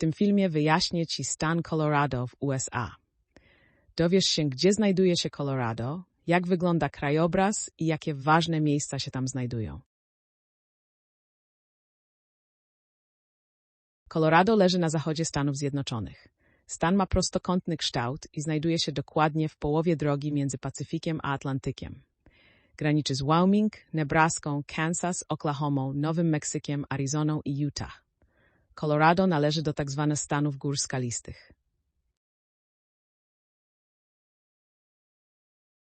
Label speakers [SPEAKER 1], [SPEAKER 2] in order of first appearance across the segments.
[SPEAKER 1] tym filmie wyjaśnię Ci stan Colorado w USA. Dowiesz się, gdzie znajduje się Colorado, jak wygląda krajobraz i jakie ważne miejsca się tam znajdują. Colorado leży na zachodzie Stanów Zjednoczonych. Stan ma prostokątny kształt i znajduje się dokładnie w połowie drogi między Pacyfikiem a Atlantykiem. Graniczy z Wyoming, Nebraską, Kansas, Oklahomą, Nowym Meksykiem, Arizoną i Utah. Colorado należy do tzw. Tak stanów gór skalistych.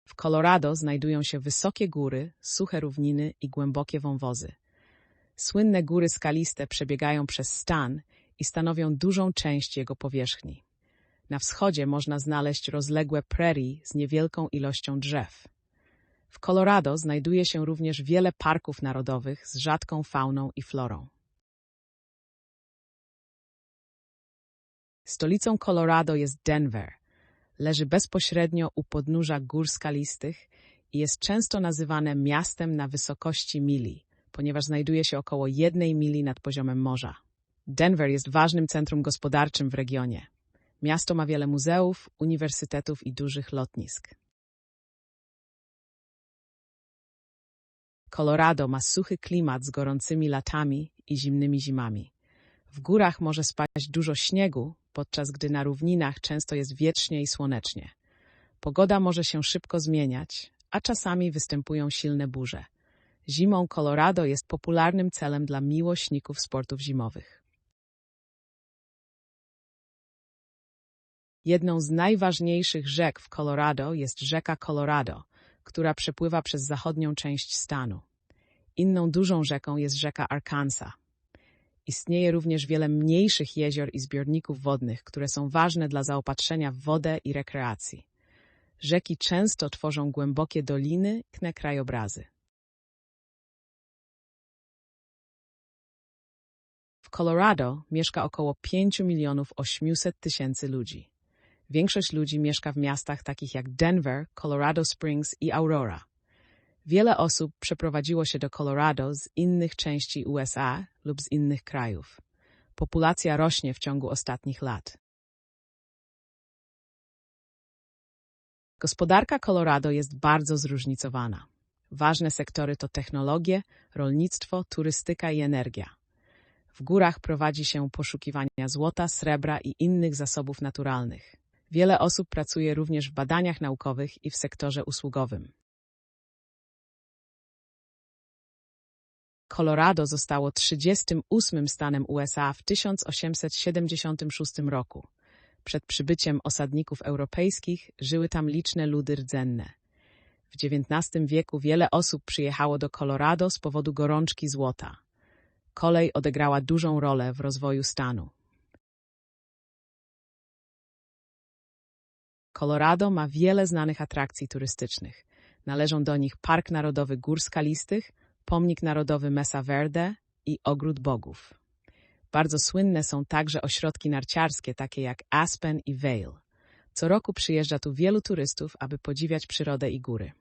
[SPEAKER 1] W Colorado znajdują się wysokie góry, suche równiny i głębokie wąwozy. Słynne góry skaliste przebiegają przez stan i stanowią dużą część jego powierzchni. Na wschodzie można znaleźć rozległe prairie z niewielką ilością drzew. W Colorado znajduje się również wiele parków narodowych z rzadką fauną i florą. Stolicą Colorado jest Denver. Leży bezpośrednio u podnóża gór skalistych i jest często nazywane miastem na wysokości mili, ponieważ znajduje się około jednej mili nad poziomem morza. Denver jest ważnym centrum gospodarczym w regionie. Miasto ma wiele muzeów, uniwersytetów i dużych lotnisk. Colorado ma suchy klimat z gorącymi latami i zimnymi zimami. W górach może spaść dużo śniegu, podczas gdy na równinach często jest wietrznie i słonecznie. Pogoda może się szybko zmieniać, a czasami występują silne burze. Zimą Colorado jest popularnym celem dla miłośników sportów zimowych. Jedną z najważniejszych rzek w Colorado jest rzeka Colorado, która przepływa przez zachodnią część stanu. Inną dużą rzeką jest rzeka Arkansas. Istnieje również wiele mniejszych jezior i zbiorników wodnych, które są ważne dla zaopatrzenia w wodę i rekreacji. Rzeki często tworzą głębokie doliny, piękne krajobrazy. W Colorado mieszka około 5 milionów 800 tysięcy ludzi. Większość ludzi mieszka w miastach takich jak Denver, Colorado Springs i Aurora. Wiele osób przeprowadziło się do Colorado z innych części USA lub z innych krajów. Populacja rośnie w ciągu ostatnich lat. Gospodarka Colorado jest bardzo zróżnicowana. Ważne sektory to technologie, rolnictwo, turystyka i energia. W górach prowadzi się poszukiwania złota, srebra i innych zasobów naturalnych. Wiele osób pracuje również w badaniach naukowych i w sektorze usługowym. Colorado zostało 38 stanem USA w 1876 roku. Przed przybyciem osadników europejskich żyły tam liczne ludy rdzenne. W XIX wieku wiele osób przyjechało do Colorado z powodu gorączki złota. Kolej odegrała dużą rolę w rozwoju stanu. Colorado ma wiele znanych atrakcji turystycznych. Należą do nich Park Narodowy Gór Skalistych, Pomnik Narodowy Mesa Verde i Ogród Bogów. Bardzo słynne są także ośrodki narciarskie, takie jak Aspen i Vail. Co roku przyjeżdża tu wielu turystów, aby podziwiać przyrodę i góry.